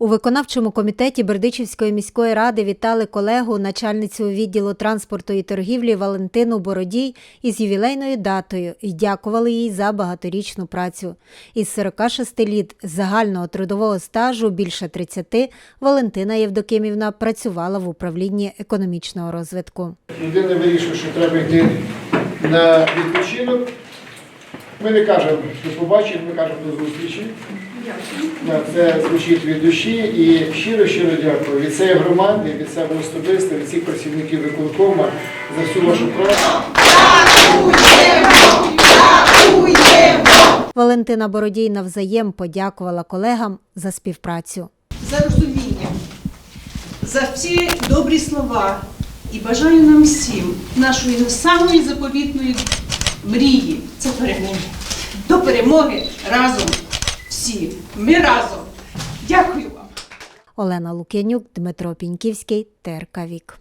У виконавчому комітеті Бердичівської міської ради вітали колегу, начальницю відділу транспорту і торгівлі Валентину Бородій із ювілейною датою і дякували їй за багаторічну працю. Із 46 літ загального трудового стажу більше 30 Валентина Євдокимівна працювала в управлінні економічного розвитку. людина вирішує, що треба йти на відпочинок. Ми не кажемо до побачення, ми кажемо до зустрічі. Це звучить від душі і щиро-щиро дякую від цієї громади, від себе особисто, від всіх працівників виконкома за всю вашу працю. Валентина Бородій навзаєм подякувала колегам за співпрацю. за розуміння, за всі добрі слова і бажаю нам всім нашої самої заповітної мрії це перемоги. До перемоги разом всі. Ми разом. Дякую вам. Олена Лук'янюк, Дмитро Піньківський, ТРК Вік.